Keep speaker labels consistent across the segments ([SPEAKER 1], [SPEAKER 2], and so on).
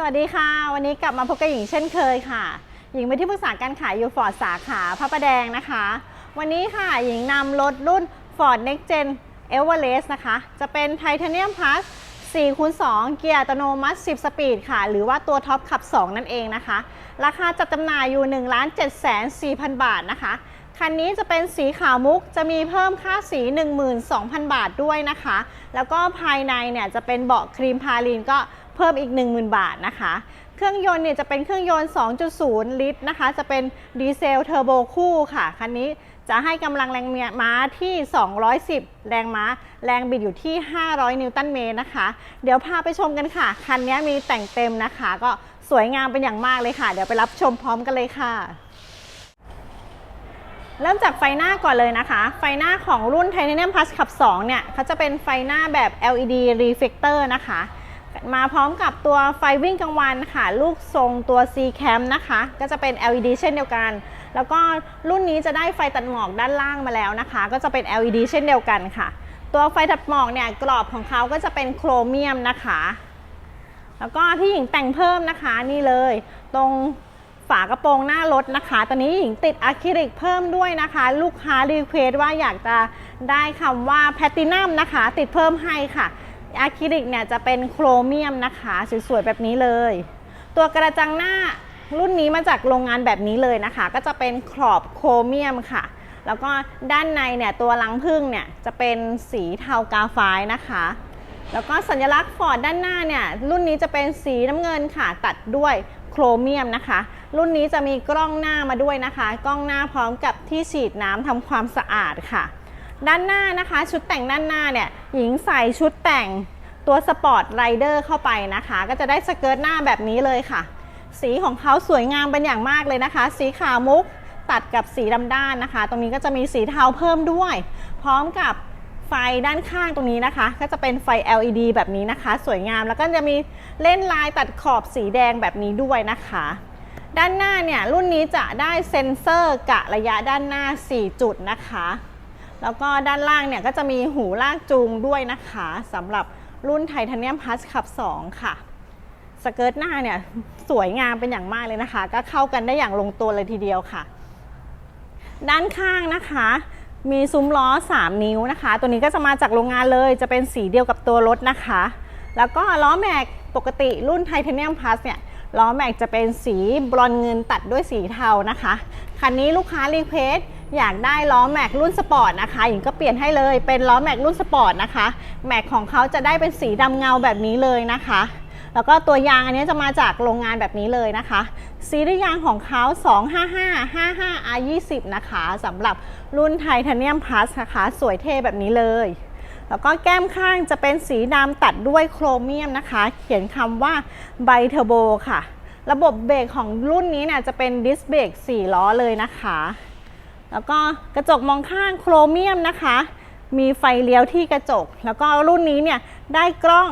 [SPEAKER 1] สวัสดีค่ะ วันนี้กลับมาพบกับหญิงเช่นเคยค่ะ หญิงเป็นที่ปรึกษาการขายยูฟอร์ดสาขาพระประแดงนะคะ วันนี้ค่ะหญิงนำรถรุ่น Ford Next Gen Everest นะคะ จะเป็น Titanium Plus 4คูณ2เกียร์อัตโนมัติ 10 สปีดค่ะ หรือว่าตัวท็อปขับ 2 นั่นเองนะคะ ราคาจัดจำหน่ายอยู่ 1 7 4 0 0 0 บาทนะคะ คันนี้จะเป็นสีขาวมุก จะมีเพิ่มค่าสี 12,000 บาทด้วยนะคะ แล้วก็ภายในเนี่ยจะเป็นเบาะครีมพาลินก็ เพิ่มอีก 10,000 บาทนะคะ เครื่องยนต์เนี่ยจะเป็นเครื่องยนต์ 2.0 ลิตรนะคะ จะเป็นดีเซลเทอร์โบคู่ค่ะ คันนี้จะให้กำลังแรงม้าที่ 210 แรงม้า แรงบิดอยู่ที่ 500 นิวตันเมตรนะคะ เดี๋ยวพาไปชมกันค่ะ คันนี้มีแต่งเต็มนะคะ ก็สวยงามเป็นอย่างมากเลยค่ะ เดี๋ยวไปรับชมพร้อมกันเลยค่ะเริ่มจากไฟหน้าก่อนเลยนะคะ ไฟหน้าของรุ่น Titanium Plus ขับ2เนี่ยเขาจะเป็นไฟหน้าแบบ LED reflector นะคะ มาพร้อมกับตัวไฟวิ่งกลางวันค่ะ ลูกทรงตัว C cam นะคะ ก็จะเป็น LED เช่นเดียวกัน แล้วก็รุ่นนี้จะได้ไฟตัดหมอกด้านล่างมาแล้วนะคะ ก็จะเป็น LED เช่นเดียวกันค่ะ ตัวไฟตัดหมอกเนี่ยกรอบของเขาก็จะเป็นโครเมียมนะคะ แล้วก็ที่หญิงแต่งเพิ่มนะคะนี่เลย ตรงฝากระโปรงหน้ารถนะคะ ตอนนี้หญิงติดอะคริลิกเพิ่มด้วยนะคะ ลูกค้ารีเควสว่าอยากจะได้คำว่าแพตตินัมนะคะ ติดเพิ่มให้ค่ะ อะคริลิกเนี่ยจะเป็นโครเมียมนะคะสวยๆแบบนี้เลย ตัวกระจังหน้ารุ่นนี้มาจากโรงงานแบบนี้เลยนะคะ ก็จะเป็นขอบโครเมียมค่ะ แล้วก็ด้านในเนี่ยตัวลังพึ่งเนี่ยจะเป็นสีเทากาไฟนะคะ แล้วก็สัญลักษณ์ฟอร์ดด้านหน้าเนี่ยรุ่นนี้จะเป็นสีน้ำเงินค่ะ ตัดด้วยโครเมียมนะคะ รุ่นนี้จะมีกล้องหน้ามาด้วยนะคะ กล้องหน้าพร้อมกับที่ฉีดน้ำทำความสะอาดค่ะ ด้านหน้านะคะ ชุดแต่งด้านหน้าเนี่ยหญิงใส่ชุดแต่งตัวสปอร์ตไรเดอร์เข้าไปนะคะ ก็จะได้สเกิร์ตหน้าแบบนี้เลยค่ะ สีของเขาสวยงามเป็นอย่างมากเลยนะคะ สีขาวมุกตัดกับสีดำด้านนะคะ ตรงนี้ก็จะมีสีเทาเพิ่มด้วย พร้อมกับไฟด้านข้างตรงนี้นะคะ ก็จะเป็นไฟ LED แบบนี้นะคะ สวยงามแล้วก็จะมีเล่นลายตัดขอบสีแดงแบบนี้ด้วยนะคะ ด้านหน้าเนี่ยรุ่นนี้จะได้เซ็นเซอร์กะระยะด้านหน้า 4 จุดนะคะ แล้วก็ด้านล่างเนี่ยก็จะมีหูลากจูงด้วยนะคะสำหรับรุ่นไทเทเนียมพัสขับ 2 ค่ะ สเกิร์ตหน้าเนี่ยสวยงามเป็นอย่างมากเลยนะคะ ก็เข้ากันได้อย่างลงตัวเลยทีเดียวค่ะ ด้านข้างนะคะ มีซุ้มล้อ 3 นิ้วนะคะ ตัวนี้ก็จะมาจากโรงงานเลยจะเป็นสีเดียวกับตัวรถนะคะ แล้วก็ล้อแม็กปกติรุ่นไทเทเนียมพัสเนี่ย ล้อแม็กจะเป็นสีบรอนเงินตัดด้วยสีเทานะคะ คันนี้ลูกค้ารีเควสอยากได้ล้อแม็กรุ่นสปอร์ตนะคะหญิงก็เปลี่ยนให้เลยเป็นล้อแม็กรุ่นสปอร์ตนะคะ แม็กของเขาจะได้เป็นสีดำเงาแบบนี้เลยนะคะ แล้วก็ตัวยางอันนี้จะมาจากโรงงานแบบนี้เลยนะคะ ซีรีส์ยางของเขา 255 55 R 20 นะคะสำหรับรุ่นไทเทเนียมพลัสนะคะ สวยเท่แบบนี้เลย แล้วก็แก้มข้างจะเป็นสีดำตัดด้วยโครเมียมนะคะ เขียนคำว่าไบเทอร์โบค่ะ ระบบเบรกของรุ่นนี้เนี่ยจะเป็นดิสเบรก4ล้อเลยนะคะ แล้วก็กระจกมองข้างโครเมียมนะคะ มีไฟเลี้ยวที่กระจก แล้วก็รุ่นนี้เนี่ยได้กล้อง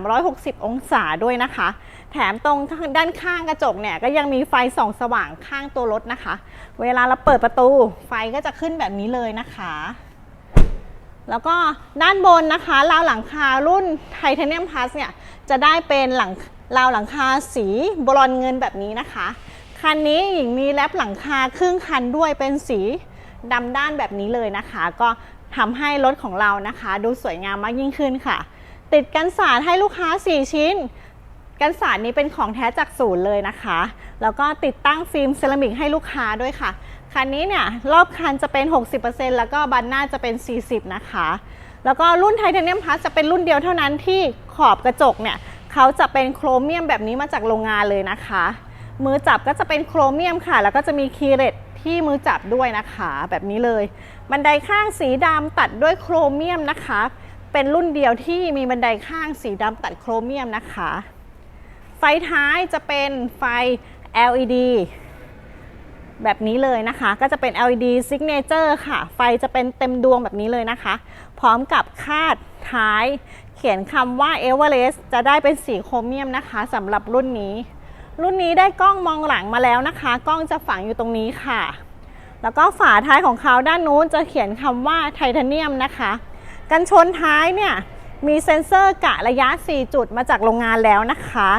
[SPEAKER 1] 360 องศาด้วยนะคะ แถมตรงด้านข้างกระจกเนี่ยก็ยังมีไฟส่องสว่างข้างตัวรถนะคะ เวลาเราเปิดประตูไฟก็จะขึ้นแบบนี้เลยนะคะ แล้วก็ด้านบนนะคะราวหลังคารุ่นไทเทเนียมพลัสเนี่ยจะได้เป็นหลังราวหลังคาสีบรอนเงินแบบนี้นะคะ คันนี้หญิงมีแรปหลังคาครึ่งคันด้วยเป็นสีดำด้านแบบนี้เลยนะคะ ก็ทำให้รถของเรานะคะ ดูสวยงามมากยิ่งขึ้นค่ะ ติดกันสาดให้ลูกค้า 4 ชิ้น กันสาดนี้เป็นของแท้จากศูนย์เลยนะคะ แล้วก็ติดตั้งฟิล์มเซรามิกให้ลูกค้าด้วยค่ะ คันนี้เนี่ยรอบคันจะเป็น 60%แล้วก็บันหน้าจะเป็น 40 นะคะ แล้วก็รุ่นไทเทเนียมพลัสจะเป็นรุ่นเดียวเท่านั้นที่ขอบกระจกเนี่ยเขาจะเป็นโครเมียมแบบนี้มาจากโรงงานเลยนะคะ มือจับก็จะเป็นโครเมียมค่ะ แล้วก็จะมีคีเรตที่มือจับด้วยนะคะ แบบนี้เลย บันไดข้างสีดำตัดด้วยโครเมียมนะคะ เป็นรุ่นเดียวที่มีบันไดข้างสีดำตัดโครเมียมนะคะ ไฟท้ายจะเป็นไฟ LED แบบนี้เลยนะคะ ก็จะเป็น LED signature ค่ะ ไฟจะเป็นเต็มดวงแบบนี้เลยนะคะ พร้อมกับคาดท้าย เขียนคำว่า Everest จะได้เป็นสีโครเมียมนะคะสำหรับรุ่นนี้ รุ่นนี้ได้กล้องมองหลังมาแล้วนะคะ กล้องจะฝังอยู่ตรงนี้ค่ะ แล้วก็ฝาท้ายของเขาด้านนู้นจะเขียนคำว่าไทเทเนียมนะคะ กันชนท้ายเนี่ยมีเซ็นเซอร์กะระยะ 4 จุดมาจากโรงงานแล้วนะคะ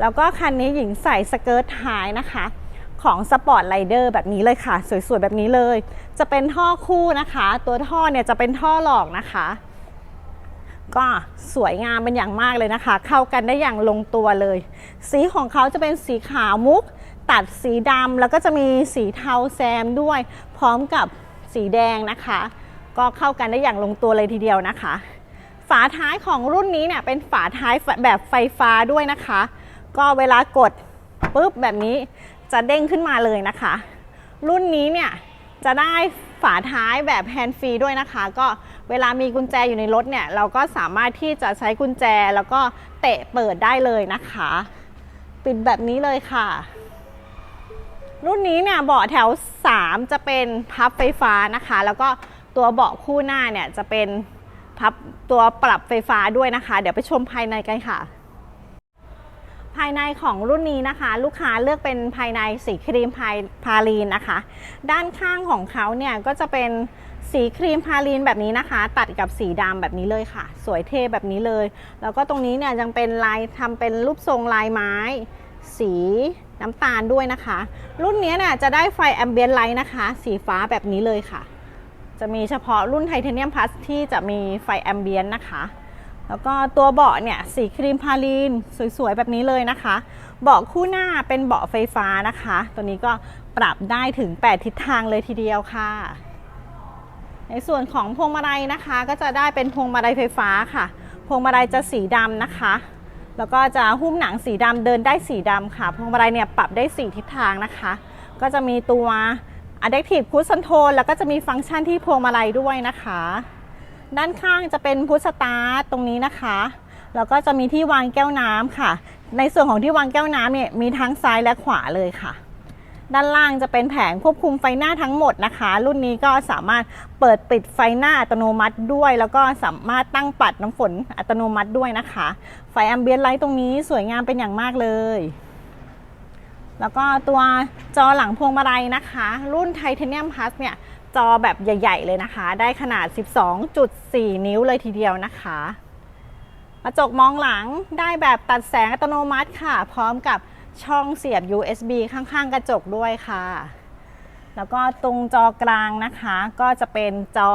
[SPEAKER 1] แล้วก็คันนี้หญิงใส่สเกิร์ตท้ายนะคะของสปอร์ตไ i เดอร์แบบนี้เลยค่ะ สวยๆ แบบนี้เลย จะเป็นท่อคู่นะคะ ตัวท่อเนี่ยจะเป็นท่อหลอกนะคะ ก็สวยงามเป็นอย่างมากเลยนะคะ เข้ากันได้อย่างลงตัวเลย สีของเขาจะเป็นสีขาวมุก ตัดสีดำแล้วก็จะมีสีเทาแซมด้วย พร้อมกับสีแดงนะคะ ก็เข้ากันได้อย่างลงตัวเลยทีเดียวนะคะ ฝาท้ายของรุ่นนี้เนี่ยเป็นฝาท้ายแบบไฟฟ้าด้วยนะคะ ก็เวลากดปุ๊บแบบนี้จะเด้งขึ้นมาเลยนะคะ รุ่นนี้เนี่ยจะได้ฝาท้ายแบบแฮนด์ฟรีด้วยนะคะ ก็เวลามีกุญแจอยู่ในรถเนี่ย เราก็สามารถที่จะใช้กุญแจแล้วก็เตะเปิดได้เลยนะคะ ปิดแบบนี้เลยค่ะ รุ่นนี้เนี่ยเบาะแถว 3 จะเป็นพับไฟฟ้านะคะ แล้วก็ตัวเบาะคู่หน้าเนี่ยจะเป็นพับตัวปรับไฟฟ้าด้วยนะคะ เดี๋ยวไปชมภายในกันค่ะ ภายในของรุ่นนี้นะคะ ลูกค้าเลือกเป็นภายในสีครีมพายพาลีนนะคะ ด้านข้างของเขาเนี่ยก็จะเป็นสีครีมพาลีนแบบนี้นะคะ ตัดกับสีดำแบบนี้เลยค่ะ สวยเท่แบบนี้เลย แล้วก็ตรงนี้เนี่ยยังเป็นลายทำเป็นรูปทรงลายไม้ สีน้ำตาลด้วยนะคะ รุ่นนี้เนี่ยจะได้ไฟแอมเบียนไลท์นะคะ สีฟ้าแบบนี้เลยค่ะ จะมีเฉพาะรุ่นไทเทเนียมพลัสที่จะมีไฟแอมเบียนนะคะ แล้วก็ตัวเบาะเนี่ยสีครีมพาลีนสวยๆ แบบนี้เลยนะคะ เบาะคู่หน้าเป็นเบาะไฟฟ้านะคะ ตัวนี้ก็ปรับได้ถึง 8 ทิศทางเลยทีเดียวค่ะ ในส่วนของพวงมาลัยนะคะก็จะได้เป็นพวงมาลัยไฟฟ้าค่ะ พวงมาลัยจะสีดำนะคะ แล้วก็จะหุ้มหนังสีดำเดินได้สีดำค่ะ พวงมาลัยเนี่ยปรับได้ 4 ทิศทางนะคะ ก็จะมีตัว Adaptive Cruise Control แล้วก็จะมีฟังก์ชันที่พวงมาลัยด้วยนะคะ ด้านข้างจะเป็นพุทสตาร์ตรงนี้นะคะ แล้วก็จะมีที่วางแก้วน้ำค่ะ ในส่วนของที่วางแก้วน้ำเนี่ยมีทั้งซ้ายและขวาเลยค่ะ ด้านล่างจะเป็นแผงควบคุมไฟหน้าทั้งหมดนะคะ รุ่นนี้ก็สามารถเปิดปิดไฟหน้าอัตโนมัติด้วย แล้วก็สามารถตั้งปัดน้ำฝนอัตโนมัติด้วยนะคะ ไฟแอมเบียนไลท์ตรงนี้สวยงามเป็นอย่างมากเลยแล้วก็ตัวจอหลังพวงมาลัยนะคะ รุ่นไทเทเนียมพลัสเนี่ย จอแบบใหญ่ ๆ เลยนะคะ ได้ขนาด 12.4 นิ้วเลยทีเดียวนะคะกระจกมองหลังได้แบบตัดแสงอัตโนมัติค่ะ พร้อมกับช่องเสียบ USB ข้างๆ กระจกด้วยค่ะ แล้วก็ตรงจอกลางนะคะ ก็จะเป็นจอ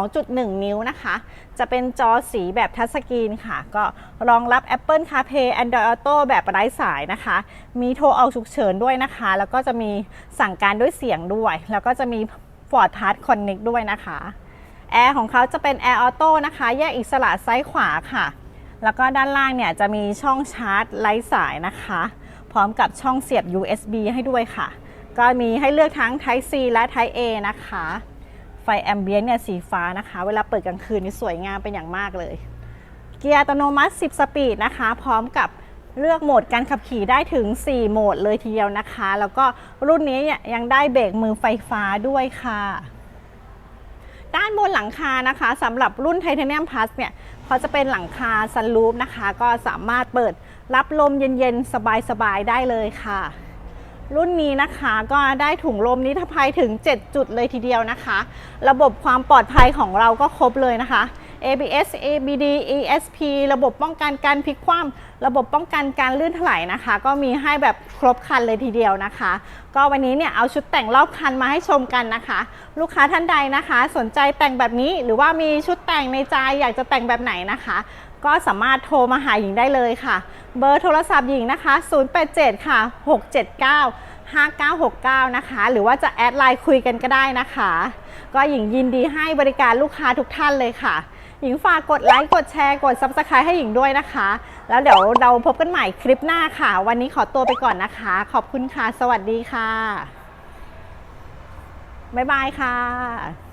[SPEAKER 1] 12.1 นิ้วนะคะ จะเป็นจอสีแบบทัชสกรีนค่ะ ก็รองรับ Apple CarPlay Android Auto แบบไร้สายนะคะ มีโทรเอาฉุกเฉินด้วยนะคะ แล้วก็จะมีสั่งการด้วยเสียงด้วย แล้วก็จะมี Ford Touch Connect ด้วยนะคะแอร์ของเขาจะเป็น Air Auto นะคะ แยกอิสระซ้ายขวาค่ะ แล้วก็ด้านล่างเนี่ยจะมีช่องชาร์จไร้สายนะคะ พร้อมกับช่องเสียบ USB ให้ด้วยค่ะ ก็มีให้เลือกทั้ง Type C และ Type A นะคะ ไฟแอมเบียนเนี่ยสีฟ้านะคะ เวลาเปิดกลางคืนนี่สวยงามเป็นอย่างมากเลย เกียร์อัตโนมัติ 10 สปีดนะคะ พร้อมกับ เลือกโหมดการขับขี่ได้ถึง 4 โหมดเลยทีเดียวนะคะ แล้วก็รุ่นนี้เนี่ยยังได้เบรกมือไฟฟ้าด้วยค่ะ ด้านบนหลังคานะคะสำหรับรุ่นไทเทเนียมพลัสเนี่ยเขาจะเป็นหลังคาซันรูฟนะคะ ก็สามารถเปิดรับลมเย็นๆ สบายๆ ได้เลยค่ะ รุ่นนี้นะคะก็ได้ถุงลมนิรภัยถึง 7 จุดเลยทีเดียวนะคะ ระบบความปลอดภัยของเราก็ครบเลยนะคะ ABS ABD ESP ระบบป้องกันการพลิกคว่ำระบบป้องกันการลื่นถลายนะคะ ก็มีให้แบบครบคันเลยทีเดียวนะคะ ก็วันนี้เนี่ยเอาชุดแต่งรอบคันมาให้ชมกันนะคะ ลูกค้าท่านใดนะคะ สนใจแต่งแบบนี้หรือว่ามีชุดแต่งในใจอยากจะแต่งแบบไหนนะคะก็สามารถโทรมาหาหญิงได้เลยค่ะ เบอร์โทรศัพท์หญิงนะคะ 087 ค่ะ 679 5969 นะคะ หรือว่าจะแอดไลน์คุยกันก็ได้นะคะ ก็หญิงยินดีให้บริการลูกค้าทุกท่านเลยค่ะ หญิงฝากกดไลค์กดแชร์กด Subscribe ให้หญิงด้วยนะคะ แล้วเดี๋ยวเราพบกันใหม่คลิปหน้าค่ะ วันนี้ขอตัวไปก่อนนะคะ ขอบคุณค่ะ สวัสดีค่ะ บ๊ายบายค่ะ